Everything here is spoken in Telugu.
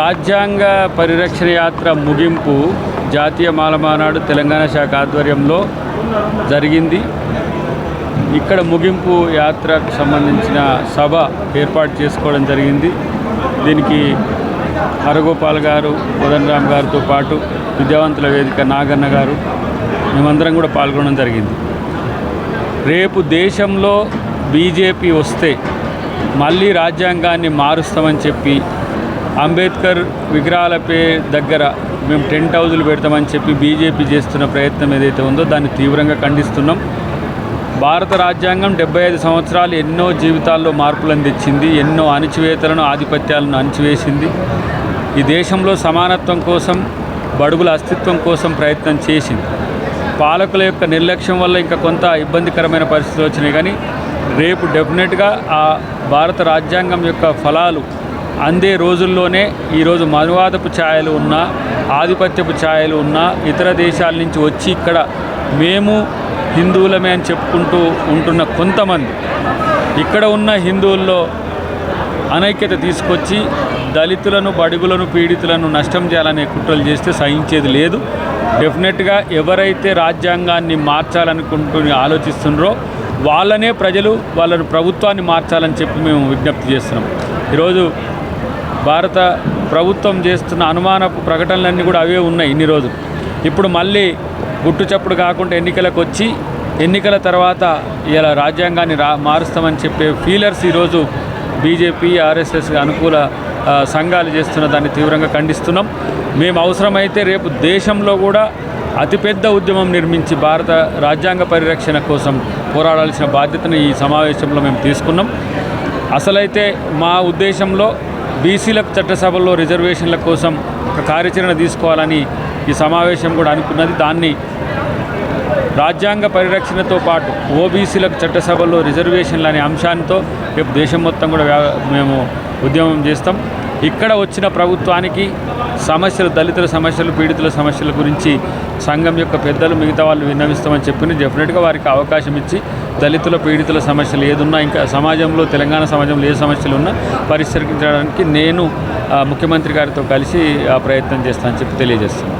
రాజ్యాంగ పరిరక్షణ యాత్ర ముగింపు జాతీయ మాలమానాడు తెలంగాణ శాఖ ఆధ్వర్యంలో జరిగింది. ఇక్కడ ముగింపు యాత్రకు సంబంధించిన సభ ఏర్పాటు చేసుకోవడం జరిగింది. దీనికి హరగోపాల్ గారు రామ్ గారితో పాటు విద్యావంతుల వేదిక నాగన్న గారు మేమందరం కూడా పాల్గొనడం జరిగింది. రేపు దేశంలో బీజేపీ వస్తే మళ్ళీ రాజ్యాంగాన్ని మారుస్తామని చెప్పి అంబేద్కర్ విగ్రహాల పే దగ్గర మేము టెంట్ హౌజులు పెడతామని చెప్పి బీజేపీ చేస్తున్న ప్రయత్నం ఏదైతే ఉందో దాన్ని తీవ్రంగా ఖండిస్తున్నాం. భారత రాజ్యాంగం డెబ్బై ఐదు సంవత్సరాలు ఎన్నో జీవితాల్లో మార్పులను తెచ్చింది ఎన్నో అణచివేతలను ఆధిపత్యాలను అణచివేసింది. ఈ దేశంలో సమానత్వం కోసం బడుగుల అస్తిత్వం కోసం ప్రయత్నం చేసింది. పాలకుల యొక్క నిర్లక్ష్యం వల్ల ఇంకా కొంత ఇబ్బందికరమైన పరిస్థితులు వచ్చినాయి కానీ రేపు డెఫినెట్గా ఆ భారత రాజ్యాంగం యొక్క ఫలాలు అందే రోజుల్లోనే ఈరోజు మనువాదపు ఛాయలు ఉన్న ఆధిపత్యపు ఛాయలు ఉన్న ఇతర దేశాల నుంచి వచ్చి ఇక్కడ మేము హిందువులమే అని చెప్పుకుంటూ ఉంటున్న కొంతమంది ఇక్కడ ఉన్న హిందువుల్లో అనైక్యత తీసుకొచ్చి దళితులను బడుగులను పీడితులను నష్టం చేయాలనే కుట్రలు చేస్తే సహించేది లేదు. డెఫినెట్గా ఎవరైతే రాజ్యాంగాన్ని మార్చాలనుకుంటూ ఆలోచిస్తున్నారో వాళ్ళనే ప్రజలు వాళ్ళను ప్రభుత్వాన్ని మార్చాలని చెప్పి మేము విజ్ఞప్తి చేస్తున్నాం. ఈరోజు భారత ప్రభుత్వం చేస్తున్న అనుమానపు ప్రకటనలన్నీ కూడా అవే ఉన్నాయి ఇన్ని రోజులు. ఇప్పుడు మళ్ళీ గుట్టుచప్పుడు కాకుండా ఎన్నికలకు వచ్చి ఎన్నికల తర్వాత ఇలా రాజ్యాంగాన్ని రా మారుస్తామని చెప్పే ఫీలర్స్ ఈరోజు బీజేపీ ఆర్ఎస్ఎస్ అనుకూల సంఘాలు చేస్తున్న దాన్ని తీవ్రంగా ఖండిస్తున్నాం. మేము అవసరమైతే రేపు దేశంలో కూడా అతిపెద్ద ఉద్యమం నిర్మించి భారత రాజ్యాంగ పరిరక్షణ కోసం పోరాడాల్సిన బాధ్యతను ఈ సమావేశంలో మేము తీసుకున్నాం. అసలైతే మా ఉద్దేశంలో బీసీలకు చట్టసభల్లో రిజర్వేషన్ల కోసం ఒక కార్యాచరణ తీసుకోవాలని ఈ సమావేశం కూడా అనుకున్నది. దాన్ని రాజ్యాంగ పరిరక్షణతో పాటు ఓబీసీలకు చట్టసభల్లో రిజర్వేషన్లు అనే అంశాంతో రేపు దేశం మొత్తం కూడా మేము ఉద్యమం చేస్తాం. ఇక్కడ వచ్చిన ప్రభుత్వానికి సమస్యలు దళితుల సమస్యలు పీడితుల సమస్యల గురించి సంఘం యొక్క పెద్దలు మిగతా వాళ్ళు విన్నవిస్తామని చెప్పిన డెఫినెట్గా వారికి అవకాశం ఇచ్చి దళితుల పీడితుల సమస్యలు ఏదున్నా ఇంకా సమాజంలో తెలంగాణ సమాజంలో ఏ సమస్యలు ఉన్నా పరిష్కరించడానికి నేను ముఖ్యమంత్రి గారితో కలిసి ఆ ప్రయత్నం చేస్తానని చెప్పి తెలియజేస్తాను